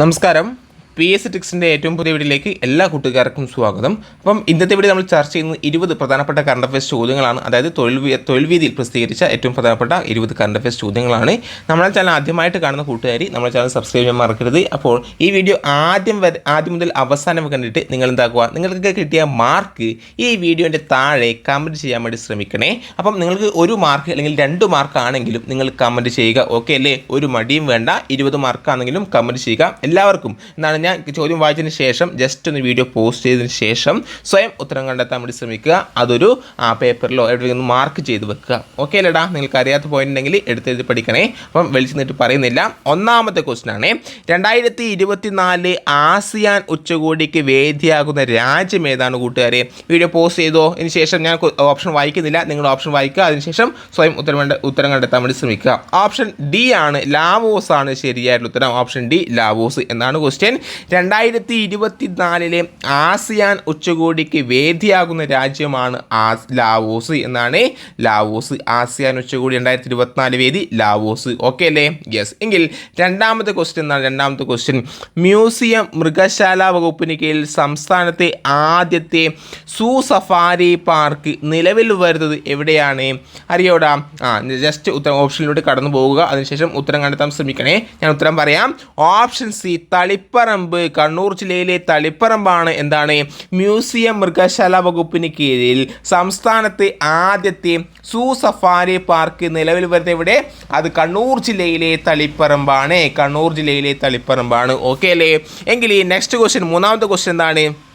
നമസ്കാരം. P S ടിക്സിന്റെ ഏറ്റവും പുതിയ വീഡിയോയിലേക്ക് എല്ലാ കൂട്ടുകാർക്കും സ്വാഗതം. അപ്പം ഇന്നത്തെ വീഡിയോ നമ്മൾ ചർച്ച ചെയ്യുന്നത് ഇരുപത് പ്രധാനപ്പെട്ട കറണ്ട് അഫയേഴ്സ് ചോദ്യങ്ങളാണ്. അതായത് തൊഴിൽ തൊഴിൽ വീതിയിൽ പ്രസിദ്ധീകരിച്ച ഏറ്റവും പ്രധാനപ്പെട്ട ഇരുപത് കറണ്ട് അഫയേഴ്സ് ചോദ്യങ്ങളാണ്. നമ്മളെ ചാനൽ ആദ്യമായിട്ട് കാണുന്ന കൂട്ടുകാരി നമ്മളെ ചാനൽ സബ്സ്ക്രൈബ് ചെയ്യാൻ മറക്കരുത്. അപ്പോൾ ഈ വീഡിയോ ആദ്യം വരെ ആദ്യം മുതൽ അവസാനം കണ്ടിട്ട് നിങ്ങൾ എന്താക്കുക നിങ്ങൾക്ക് കിട്ടിയ മാർക്ക് ഈ വീഡിയോന്റെ താഴെ കമന്റ് ചെയ്യാൻ വേണ്ടി ശ്രമിക്കണേ. അപ്പം നിങ്ങൾക്ക് ഒരു മാർക്ക് അല്ലെങ്കിൽ രണ്ട് മാർക്ക് ആണെങ്കിലും നിങ്ങൾ കമന്റ് ചെയ്യുക. ഓക്കെ അല്ലേ? ഒരു മടിയും വേണ്ട. ഇരുപത് മാർക്കാണെങ്കിലും കമന്റ് ചെയ്യുക. എല്ലാവർക്കും. എന്നാണ് ഞാൻ ചോദ്യം വായിച്ചതിന് ശേഷം ജസ്റ്റ് ഒന്ന് വീഡിയോ പോസ്റ്റ് ചെയ്തതിന് ശേഷം സ്വയം ഉത്തരം കണ്ടെത്താൻ വേണ്ടി ശ്രമിക്കുക. അതൊരു ആ പേപ്പറിലോ എവിടെയെങ്കിലും മാർക്ക് ചെയ്ത് വെക്കുക. ഓക്കെ അല്ലേടാ? നിങ്ങൾക്ക് അറിയാത്ത പോയിന്റ് ഉണ്ടെങ്കിൽ എടുത്തെഴുതി പഠിക്കണേ. അപ്പം വിളിച്ചു നിന്നിട്ട് പറയുന്നില്ല. ഒന്നാമത്തെ ക്വസ്റ്റൻ ആണ്. രണ്ടായിരത്തി ഇരുപത്തിനാല് ആസിയാൻ ഉച്ചകോടിക്ക് വേദിയാകുന്ന രാജ്യം ഏതാണ് കൂട്ടുകാരെ? വീഡിയോ പോസ്റ്റ് ചെയ്തോ? ഇതിന് ശേഷം ഞാൻ ഓപ്ഷൻ വായിക്കുന്നില്ല. നിങ്ങൾ ഓപ്ഷൻ വായിക്കുക. അതിനുശേഷം സ്വയം ഉത്തരം ഉത്തരം കണ്ടെത്താൻ വേണ്ടി ശ്രമിക്കുക. ഓപ്ഷൻ ഡി ആണ്. ലാവോസ് ആണ് ശരിയായിട്ടുള്ള ഉത്തരം. ഓപ്ഷൻ ഡി ലാവോസ് എന്നാണ് ക്വസ്റ്റ്യൻ രണ്ടായിരത്തി ഇരുപത്തി നാലിലെ ആസിയാൻ ഉച്ചകോടിക്ക് വേദിയാകുന്ന രാജ്യമാണ് ആസ് ലാവോസ് എന്നാണ്. ലാവോസ് ആസിയാൻ ഉച്ചകോടി രണ്ടായിരത്തി ഇരുപത്തിനാല് വേദി ലാവോസ്. ഓക്കെ അല്ലേ? യെസ് എങ്കിൽ രണ്ടാമത്തെ ക്വസ്റ്റ്യൻ എന്താണ് രണ്ടാമത്തെ ക്വസ്റ്റ്യൻ മ്യൂസിയം മൃഗശാല വകുപ്പിന് കീഴിൽ സംസ്ഥാനത്തെ ആദ്യത്തെ സൂ സഫാരി പാർക്ക് നിലവിൽ വരുന്നത് എവിടെയാണ്? അറിയോടാ? ആ ജസ്റ്റ് ഉത്തരം ഓപ്ഷനിലൂടെ കടന്നു പോവുക അതിനുശേഷം ഉത്തരം കണ്ടെത്താൻ ശ്രമിക്കണേ. ഞാൻ ഉത്തരം പറയാം. Option C Taliparamba. കണ്ണൂർ ജില്ലയിലെ തളിപ്പറമ്പാണ് എന്താണ് മ്യൂസിയം മൃഗശാല വകുപ്പിന് കീഴിൽ. സംസ്ഥാനത്തെ ആദ്യത്തെ സൂ സഫാരി പാർക്ക് നിലവിൽ വരുന്നത് ഇവിടെ അത് കണ്ണൂർ ജില്ലയിലെ തളിപ്പറമ്പാണ്. കണ്ണൂർ ജില്ലയിലെ തളിപ്പറമ്പാണ്. ഓക്കെ അല്ലേ? എങ്കിൽ ഈ നെക്സ്റ്റ് ക്വസ്റ്റ്യൻ മൂന്നാമത്തെ ക്വസ്റ്റ്യൻ എന്താണ്?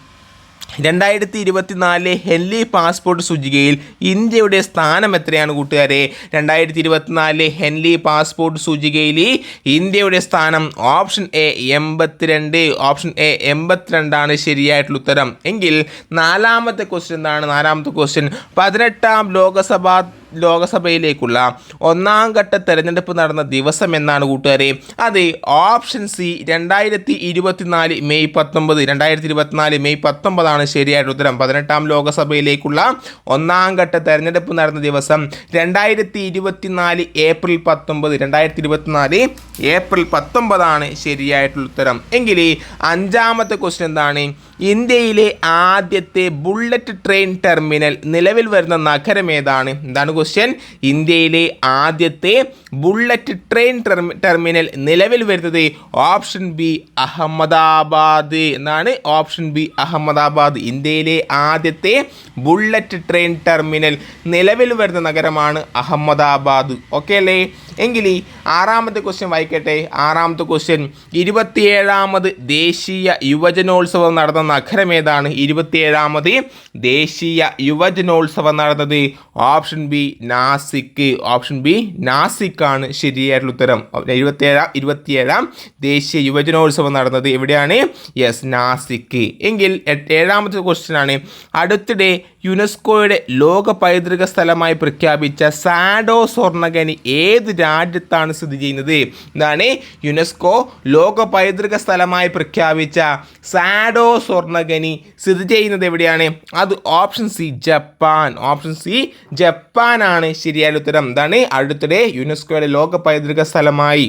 രണ്ടായിരത്തി ഇരുപത്തിനാലിലെ ഹെൻലി പാസ്പോർട്ട് സൂചികയിൽ ഇന്ത്യയുടെ സ്ഥാനം എത്രയാണ് കൂട്ടുകാരെ? രണ്ടായിരത്തി ഇരുപത്തിനാലിലെ ഹെൻലി പാസ്പോർട്ട് സൂചികയിൽ ഇന്ത്യയുടെ സ്ഥാനം ഓപ്ഷൻ എ എൺപത്തിരണ്ട് ഓപ്ഷൻ എ എൺപത്തിരണ്ടാണ് ശരിയായിട്ടുള്ള ഉത്തരം. എങ്കിൽ നാലാമത്തെ ക്വസ്റ്റ്യൻ എന്താണ്? നാലാമത്തെ ക്വസ്റ്റ്യൻ പതിനെട്ടാം ലോകസഭാ ലോകസഭയിലേക്കുള്ള ഒന്നാം ഘട്ട തെരഞ്ഞെടുപ്പ് നടന്ന ദിവസം എന്നാണ് കൂട്ടുകാരെ. അത് ഓപ്ഷൻ സി രണ്ടായിരത്തി ഇരുപത്തിനാല് മെയ് പത്തൊമ്പത് രണ്ടായിരത്തി ഇരുപത്തിനാല് മെയ് പത്തൊമ്പതാണ് ശരിയായിട്ട് ഉത്തരം. പതിനെട്ടാം ലോകസഭയിലേക്കുള്ള ഒന്നാം ഘട്ട തെരഞ്ഞെടുപ്പ് നടന്ന ദിവസം രണ്ടായിരത്തി ഇരുപത്തിനാല് ഏപ്രിൽ പത്തൊമ്പത് രണ്ടായിരത്തി ഇരുപത്തിനാല് ഏപ്രിൽ പത്തൊമ്പതാണ് ശരിയായിട്ടുള്ള ഉത്തരം. എങ്കിൽ അഞ്ചാമത്തെ ക്വസ്റ്റ്യൻ എന്താണ്? ഇന്ത്യയിലെ ആദ്യത്തെ ബുള്ളറ്റ് ട്രെയിൻ ടെർമിനൽ നിലവിൽ വരുന്ന നഗരം ഏതാണ്? എന്താണ് ക്വസ്റ്റ്യൻ ഇന്ത്യയിലെ ആദ്യത്തെ ബുള്ളറ്റ് ട്രെയിൻ ടെർമി- ടെർമിനൽ നിലവിൽ വരുന്നത് ഓപ്ഷൻ ബി അഹമ്മദാബാദ്. എന്നാണ് ഓപ്ഷൻ ബി അഹമ്മദാബാദ്. ഇന്ത്യയിലെ ആദ്യത്തെ ബുള്ളറ്റ് ട്രെയിൻ ടെർമിനൽ നിലവിൽ വരുന്ന നഗരമാണ് അഹമ്മദാബാദ്. ഓക്കെ അല്ലേ? എങ്കിൽ ഈ ആറാമത്തെ ക്വസ്റ്റ്യൻ വായിക്കട്ടെ. ആറാമത്തെ ക്വസ്റ്റ്യൻ ഇരുപത്തിയേഴാമത് ദേശീയ യുവജനോത്സവം നടന്ന നഗരം ഏതാണ്? ഇരുപത്തിയേഴാമത് ദേശീയ യുവജനോത്സവം നടന്നത്. Option B Nashik option B Nashik ആണ് ശരിയായിട്ടുള്ള ഉത്തരം. ഇരുപത്തിയേഴാം ഇരുപത്തിയേഴാം ദേശീയ യുവജനോത്സവം നടന്നത് എവിടെയാണ്? യെസ് നാസിക്ക് എങ്കിൽ ഏഴാമത്തെ ക്വസ്റ്റ്യൻ ആണ്. അടുത്തിടെ യുനെസ്കോയുടെ ലോക പൈതൃക സ്ഥലമായി പ്രഖ്യാപിച്ച സാഡോ സ്വർണഗനി ഏത് രാജ്യത്താണ് സ്ഥിതി ചെയ്യുന്നത്? എന്താണ് യുനെസ്കോ ലോക പൈതൃക സ്ഥലമായി പ്രഖ്യാപിച്ച സാഡോ സ്വർണഗനി സ്ഥിതി ചെയ്യുന്നത് എവിടെയാണ്? അത് option C Japan. Option C ജപ്പാനാണ് ശരിയായ ഉത്തരം. എന്താണ് അടുത്തിടെ യുനെസ്കോയുടെ ലോക പൈതൃക സ്ഥലമായി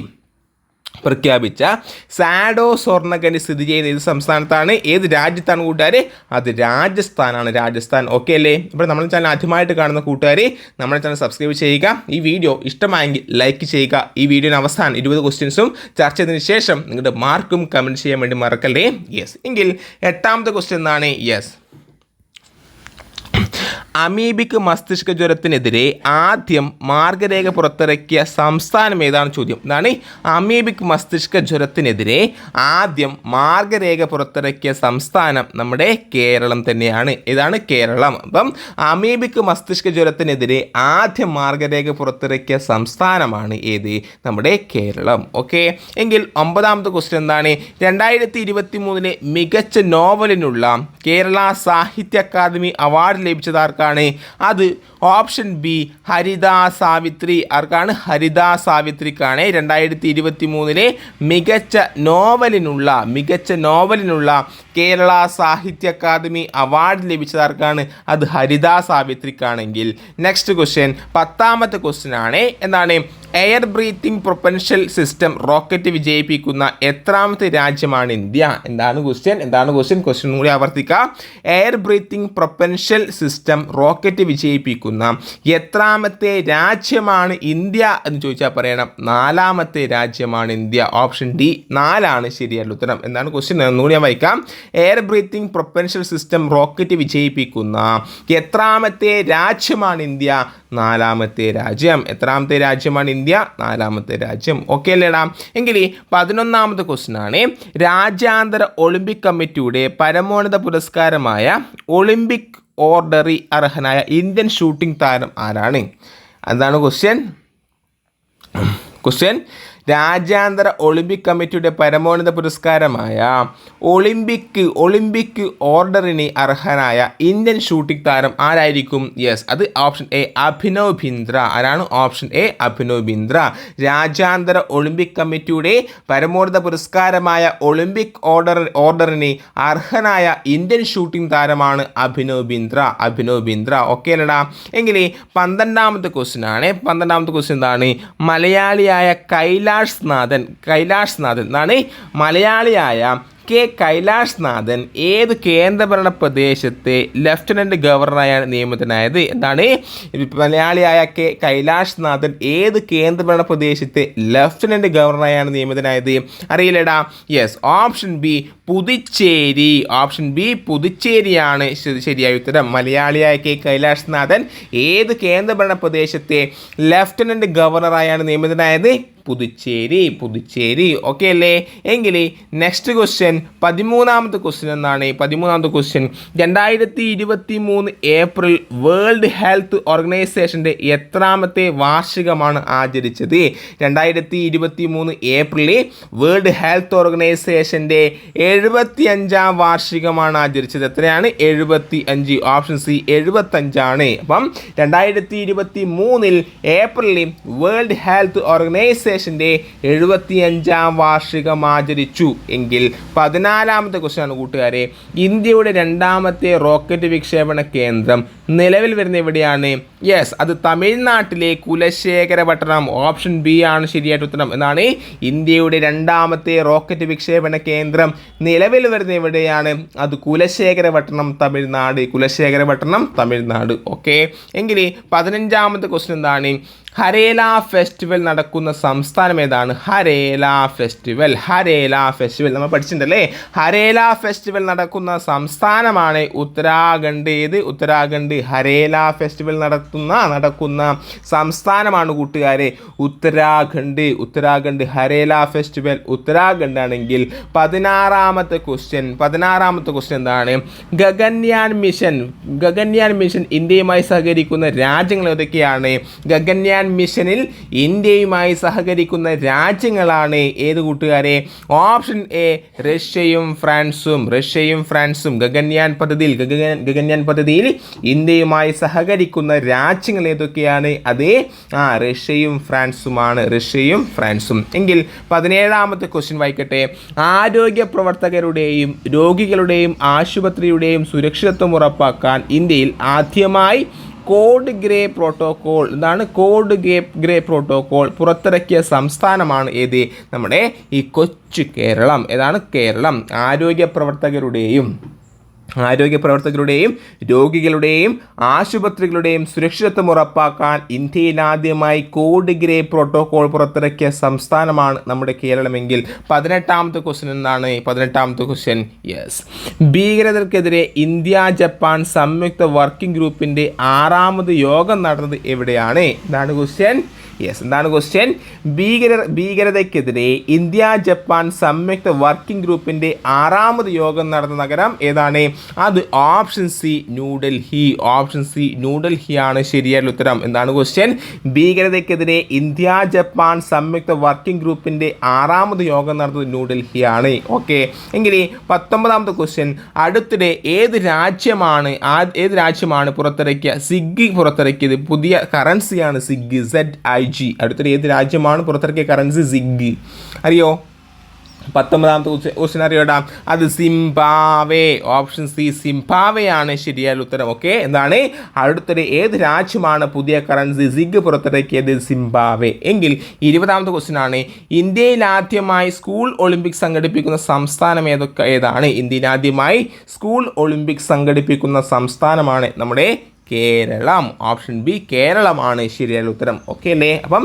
പ്രഖ്യാപിച്ച സാഡോ സ്വർണഖനി സ്ഥിതി ചെയ്യുന്ന ഏത് സംസ്ഥാനത്താണ്? ഏത് രാജ്യത്താണ് കൂട്ടുകാർ അത് രാജസ്ഥാനാണ്. രാജസ്ഥാൻ. ഓക്കെ അല്ലേ? ഇപ്പോൾ നമ്മുടെ ചാനൽ ആദ്യമായിട്ട് കാണുന്ന കൂട്ടുകാർ നമ്മുടെ ചാനൽ സബ്സ്ക്രൈബ് ചെയ്യുക. ഈ വീഡിയോ ഇഷ്ടമായെങ്കിൽ ലൈക്ക് ചെയ്യുക. ഈ വീഡിയോയുടെ അവസാനം ഇരുപത് ക്വസ്റ്റ്യൻസും ചർച്ച ചെയ്തതിന് ശേഷം നിങ്ങളുടെ മാർക്കും കമന്റ് ചെയ്യാൻ വേണ്ടി മറക്കല്ലേ? യെസ് എങ്കിൽ എട്ടാമത്തെ ക്വസ്റ്റ്യൻ എന്താണ് യെസ് അമീബിക് മസ്തിഷ്ക ജ്വരത്തിനെതിരെ ആദ്യം മാർഗരേഖ പുറത്തിറക്കിയ സംസ്ഥാനം ഏതാണ് ചോദ്യം? എന്താണ് അമീബിക് മസ്തിഷ്ക ജ്വരത്തിനെതിരെ ആദ്യം മാർഗരേഖ പുറത്തിറക്കിയ സംസ്ഥാനം നമ്മുടെ കേരളം തന്നെയാണ്. ഇതാണ് കേരളം? അപ്പം അമീബിക് മസ്തിഷ്ക ജ്വരത്തിനെതിരെ ആദ്യം മാർഗരേഖ പുറത്തിറക്കിയ സംസ്ഥാനമാണ് ഏത്? നമ്മുടെ കേരളം. ഓക്കെ? എങ്കിൽ ഒമ്പതാമത്തെ ക്വസ്റ്റ്യൻ എന്താണ്? രണ്ടായിരത്തി ഇരുപത്തി മൂന്നിലെ മികച്ച നോവലിനുള്ള കേരള സാഹിത്യ അക്കാദമി അവാർഡ് ലഭിച്ചത് ആർക്കാണ്? അത് ഓപ്ഷൻ ബി ഹരിതാ സാവിത്രി ആർക്കാണ്? ഹരിതാ സാവിത്രിക്കാണ്. രണ്ടായിരത്തി ഇരുപത്തി മൂന്നിലെ മികച്ച നോവലിനുള്ള മികച്ച നോവലിനുള്ള കേരള സാഹിത്യ അക്കാദമി അവാർഡ് ലഭിച്ചത് ആർക്കാണ്? അത് ഹരിതാ സാവിത്രിക്കാണെങ്കിൽ. നെക്സ്റ്റ് ക്വസ്റ്റ്യൻ പത്താമത്തെ ക്വസ്റ്റ്യൻ ആണ്. എന്താണ്? Air breathing propulsion system rocket വിജയിപ്പിക്കുന്ന എത്രാമത്തെ രാജ്യമാണ് ഇന്ത്യ? എന്താണ് ക്വസ്റ്റ്യൻ എന്താണ് ക്വസ്റ്റ്യൻ ക്വസ്റ്റ്യൻ കൂടി ആവർത്തിക്കുക air breathing propulsion system rocket വിജയിപ്പിക്കുന്ന എത്രാമത്തെ രാജ്യമാണ് ഇന്ത്യ എന്ന് ചോദിച്ചാൽ പറയണം. നാലാമത്തെ രാജ്യമാണ് ഇന്ത്യ. ഓപ്ഷൻ ഡി നാലാണ് ശരിയായിട്ടുള്ള ഉത്തരം. എന്താണ് ക്വസ്റ്റ്യൻ എന്നുകൂടി ഞാൻ വായിക്കാം. Air breathing propulsion system rocket വിജയിപ്പിക്കുന്ന എത്രാമത്തെ രാജ്യമാണ് ഇന്ത്യ? നാലാമത്തെ രാജ്യം. എത്രാമത്തെ രാജ്യമാണ് ഇന്ത്യ? നാലാമത്തെ രാജ്യം. ഓക്കെ അല്ലേടാ? എങ്കിൽ പതിനൊന്നാമത്തെ ക്വസ്റ്റ്യൻ ആണ്. രാജ്യാന്തര ഒളിമ്പിക് കമ്മിറ്റിയുടെ പരമോന്നത പുരസ്കാരമായ ഒളിമ്പിക് ഓർഡറി അർഹനായ ഇന്ത്യൻ ഷൂട്ടിംഗ് താരം ആരാണ്? അതാണ് ക്വസ്റ്റ്യൻ ക്വസ്റ്റ്യൻ രാജ്യാന്തര ഒളിമ്പിക് കമ്മിറ്റിയുടെ പരമോന്നത പുരസ്കാരമായ ഒളിമ്പിക് ഒളിമ്പിക് ഓർഡറിന് അർഹനായ ഇന്ത്യൻ ഷൂട്ടിംഗ് താരം ആരായിരിക്കും? യെസ് അത് ഓപ്ഷൻ എ അഭിനവ് ബിന്ദ്ര. ആരാണ് ഓപ്ഷൻ എ അഭിനവ് ബിന്ദ്ര? രാജ്യാന്തര ഒളിമ്പിക് കമ്മിറ്റിയുടെ പരമോന്നത പുരസ്കാരമായ ഒളിമ്പിക് ഓർഡർ ഓർഡറിന് അർഹനായ ഇന്ത്യൻ ഷൂട്ടിംഗ് താരമാണ് അഭിനവ് ബിന്ദ്ര. അഭിനവ് ബിന്ദ്ര ഓക്കെ അല്ലടാ. എങ്കിൽ പന്ത്രണ്ടാമത്തെ ക്വസ്റ്റ്യൻ ആണ്. പന്ത്രണ്ടാമത്തെ ക്വസ്റ്റ്യൻ എന്താണ്? മലയാളിയായ കൈലാഷ് നാഥൻ കൈലാഷ് നാഥൻ എന്നാണ് മലയാളിയായ കെ കൈലാഷ് നാഥൻ ഏത് കേന്ദ്രഭരണ പ്രദേശത്തെ ലഫ്റ്റനന്റ് ഗവർണറായാണ് നിയമിതനായത് എന്താണ് മലയാളിയായ കെ കൈലാഷ് നാഥൻ ഏത് കേന്ദ്രഭരണ പ്രദേശത്തെ ലഫ്റ്റനന്റ് ഗവർണറായാണ് നിയമിതനായത്? അറിയില്ലടാ. Yes option B Puducherry option B പുതുച്ചേരിയാണ് ശരിയായ ഉത്തരം. മലയാളിയായ കെ കൈലാഷ് നാഥൻ ഏത് കേന്ദ്രഭരണ പ്രദേശത്തെ ലഫ്റ്റനന്റ് ഗവർണറായാണ് നിയമിതനായത്? പുതുച്ചേരി പുതുച്ചേരി. ഓക്കെ അല്ലേ? എങ്കിൽ നെക്സ്റ്റ് ക്വസ്റ്റ്യൻ പതിമൂന്നാമത്തെ ക്വസ്റ്റ്യൻ എന്നാണ്. പതിമൂന്നാമത്തെ ക്വസ്റ്റ്യൻ രണ്ടായിരത്തി ഇരുപത്തി മൂന്ന് ഏപ്രിൽ വേൾഡ് ഹെൽത്ത് ഓർഗനൈസേഷന്റെ എത്രാമത്തെ വാർഷികമാണ് ആചരിച്ചത്? രണ്ടായിരത്തി ഇരുപത്തി മൂന്ന് ഏപ്രിലിൽ വേൾഡ് ഹെൽത്ത് ഓർഗനൈസേഷന്റെ എഴുപത്തി അഞ്ചാം വാർഷികമാണ് ആചരിച്ചത്. എത്രയാണ്? എഴുപത്തി അഞ്ച് ഓപ്ഷൻ സി എഴുപത്തഞ്ചാണ് അപ്പം രണ്ടായിരത്തി ഇരുപത്തി മൂന്നിൽ ഏപ്രിലിൽ വേൾഡ് ഹെൽത്ത് ഓർഗനൈസേഷന്റെ എഴുപത്തി അഞ്ചാം വാർഷികം ആചരിച്ചു. എങ്കിൽ പതിനാലാമത്തെ ക്വസ്റ്റ്യൻ ആണ് കൂട്ടുകാരെ. ഇന്ത്യയുടെ രണ്ടാമത്തെ റോക്കറ്റ് വിക്ഷേപണ കേന്ദ്രം നിലവിൽ വരുന്ന എവിടെയാണ്? യെസ് അത് തമിഴ്നാട്ടിലെ കുലശേഖര പട്ടണം ഓപ്ഷൻ ബി ആണ് ശരിയായിട്ട് ഉത്തരം. എന്നാണ് ഇന്ത്യയുടെ രണ്ടാമത്തെ റോക്കറ്റ് വിക്ഷേപണ കേന്ദ്രം. നിലവിൽ വരുന്ന എവിടെയാണ്? അത് കുലശേഖര പട്ടണം തമിഴ്നാട്. കുലശേഖര പട്ടണം തമിഴ്നാട്. ഓക്കെ എങ്കിൽ പതിനഞ്ചാമത്തെ ക്വസ്റ്റ്യൻ എന്താണ്? ഹരേല ഫെസ്റ്റിവൽ നടക്കുന്ന സംസ്ഥാനം ഏതാണ്? ഹരേല ഫെസ്റ്റിവൽ. ഹരേല ഫെസ്റ്റിവൽ. നമ്മൾ പഠിച്ചിട്ടുണ്ടല്ലേ? ഹരേല ഫെസ്റ്റിവൽ നടക്കുന്ന സംസ്ഥാനമാണ് ഉത്തരാഖണ്ഡ്. ഏത് ഉത്തരാഖണ്ഡ്? ഹരേല ഫെസ്റ്റിവൽ നടത്തുന്ന നടക്കുന്ന സംസ്ഥാനമാണ് കൂട്ടുകാരെ. ഉത്തരാഖണ്ഡ്. ഉത്തരാഖണ്ഡ് ഹരേല ഫെസ്റ്റിവൽ. ഉത്തരാഖണ്ഡ് ആണെങ്കിൽ പതിനാറാമത്തെ ക്വസ്റ്റ്യൻ പതിനാറാമത്തെ ക്വസ്റ്റ്യൻ എന്താണ്? ഗഗൻയാൻ മിഷൻ. ഗഗൻയാൻ മിഷൻ ഇന്ത്യയുമായി സഹകരിക്കുന്ന രാജ്യങ്ങൾ ഏതൊക്കെയാണ്? ഗഗൻയാൻ മിഷനിൽ ഇന്ത്യയുമായി സഹകരിക്കുന്ന രാജ്യങ്ങളാണ് ഏത് കൂട്ടുകാരെ? ഓപ്ഷൻ എ റഷ്യയും ഫ്രാൻസും. റഷ്യയും ഫ്രാൻസും. ഗഗൻയാൻ പദ്ധതിയിൽ ഗഗൻ ഗഗൻയാൻ പദ്ധതിയിൽ ഇന്ത്യയുമായി സഹകരിക്കുന്ന രാജ്യങ്ങൾ ഏതൊക്കെയാണ്? അതേ ആ റഷ്യയും ഫ്രാൻസുമാണ്. റഷ്യയും ഫ്രാൻസും. എങ്കിൽ പതിനേഴാമത്തെ ക്വസ്റ്റ്യൻ വായിക്കട്ടെ. ആരോഗ്യ പ്രവർത്തകരുടെയും രോഗികളുടെയും ആശുപത്രിയുടെയും സുരക്ഷിതത്വം ഉറപ്പാക്കാൻ ഇന്ത്യയിൽ ആദ്യമായി കോഡ് ഗ്രേ പ്രോട്ടോകോൾ. എന്താണ് കോഡ് ഗ്രേ ഗ്രേ പ്രോട്ടോകോൾ. പുറത്തിറക്കിയ സംസ്ഥാനമാണ് ഏത്? നമ്മുടെ ഈ കൊച്ചു കേരളം. ഏതാണ് കേരളം? ആരോഗ്യ പ്രവർത്തകരുടെയും ആരോഗ്യ പ്രവർത്തകരുടെയും രോഗികളുടെയും ആശുപത്രികളുടെയും സുരക്ഷിതത്വം ഉറപ്പാക്കാൻ ഇന്ത്യയിൽ ആദ്യമായി കോഡ് ഗ്രേ പ്രോട്ടോകോൾ പുറത്തിറക്കിയ സംസ്ഥാനമാണ് നമ്മുടെ കേരളമെങ്കിൽ പതിനെട്ടാമത്തെ ക്വസ്റ്റ്യൻ എന്താണ്? പതിനെട്ടാമത്തെ ക്വസ്റ്റ്യൻ യെസ് ഭീകരതർക്കെതിരെ ഇന്ത്യ ജപ്പാൻ സംയുക്ത വർക്കിംഗ് ഗ്രൂപ്പിന്റെ ആറാമത് യോഗം നടന്നത് എവിടെയാണ്? ഇതാണ് ക്വസ്റ്റ്യൻ. യെസ് എന്താണ് ക്വസ്റ്റ്യൻ ഭീകര ഭീകരതയ്ക്കെതിരെ ഇന്ത്യ ജപ്പാൻ സംയുക്ത വർക്കിംഗ് ഗ്രൂപ്പിന്റെ ആറാമത് യോഗം നടന്ന നഗരം ഏതാണ്? അത് option C New Delhi option C New Delhi ആണ് ശരിയായ ഉത്തരം. എന്താണ് ക്വസ്റ്റ്യൻ ഭീകരതയ്ക്കെതിരെ ഇന്ത്യ ജപ്പാൻ സംയുക്ത വർക്കിംഗ് ഗ്രൂപ്പിന്റെ ആറാമത് യോഗം നടന്നത് ന്യൂഡൽഹിയാണ് ഓക്കെ എങ്കിൽ പത്തൊമ്പതാമത്തെ ക്വസ്റ്റ്യൻ അടുത്തിടെ ഏത് രാജ്യമാണ് ഏത് രാജ്യമാണ് പുറത്തിറക്കിയ സിഗ്ഗി പുറത്തിറക്കിയത്? പുതിയ കറൻസിയാണ് സിഗ്ഗി സെഡ് ഐ ജി. അടുത്തൊരു ഏത് രാജ്യമാണ് പുറത്തിറക്കിയ കറൻസി സിഗ് അറിയോ? പത്തൊമ്പതാമത്തെ ക്വസ്റ്റ്യൻ അറിയോടാ? അത് സിംബാവേ. ഓപ്ഷൻ സി സിംബാവയാണ് ശരിയായ ഉത്തരം. ഓക്കെ എന്താണ്? അടുത്തൊരു ഏത് രാജ്യമാണ് പുതിയ കറൻസി സിഗ് പുറത്തിറക്കിയത് സിംബാവേ. എങ്കിൽ ഇരുപതാമത്തെ ക്വസ്റ്റ്യൻ ആണ്. ഇന്ത്യയിൽ ആദ്യമായി സ്കൂൾ ഒളിമ്പിക്സ് സംഘടിപ്പിക്കുന്ന സംസ്ഥാനം ഏതൊക്കെ ഏതാണ്? ഇന്ത്യയിൽ ആദ്യമായി സ്കൂൾ ഒളിമ്പിക്സ് സംഘടിപ്പിക്കുന്ന സംസ്ഥാനമാണ് നമ്മുടെ കേരളം. ഓപ്ഷൻ ബി കേരളമാണ്. ശരിയായ ഉത്തരം. ഓക്കെ അല്ലേ? അപ്പം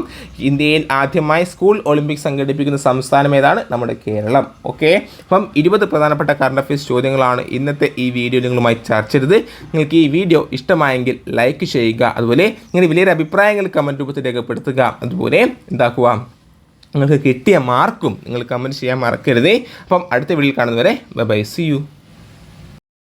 ഇന്ത്യയിൽ ആദ്യമായി സ്കൂൾ ഒളിമ്പിക്സ് സംഘടിപ്പിക്കുന്ന സംസ്ഥാനം ഏതാണ്? നമ്മുടെ കേരളം. ഓക്കെ അപ്പം ഇരുപത് പ്രധാനപ്പെട്ട കറണ്ട് അഫയേഴ്സ് ചോദ്യങ്ങളാണ് ഇന്നത്തെ ഈ വീഡിയോ നിങ്ങളുമായി ചർച്ച ചെയ്തത്. നിങ്ങൾക്ക് ഈ വീഡിയോ ഇഷ്ടമായെങ്കിൽ ലൈക്ക് ചെയ്യുക. അതുപോലെ നിങ്ങളുടെ വലിയൊരു അഭിപ്രായങ്ങൾ കമന്റ് രൂപത്തിൽ രേഖപ്പെടുത്തുക. അതുപോലെ എന്താക്കുക? നിങ്ങൾക്ക് കിട്ടിയ മാർക്കും നിങ്ങൾ കമന്റ് ചെയ്യാൻ മറക്കരുത്. അപ്പം അടുത്ത വീഡിയോയിൽ കാണുന്നവരെ ബൈ സി യു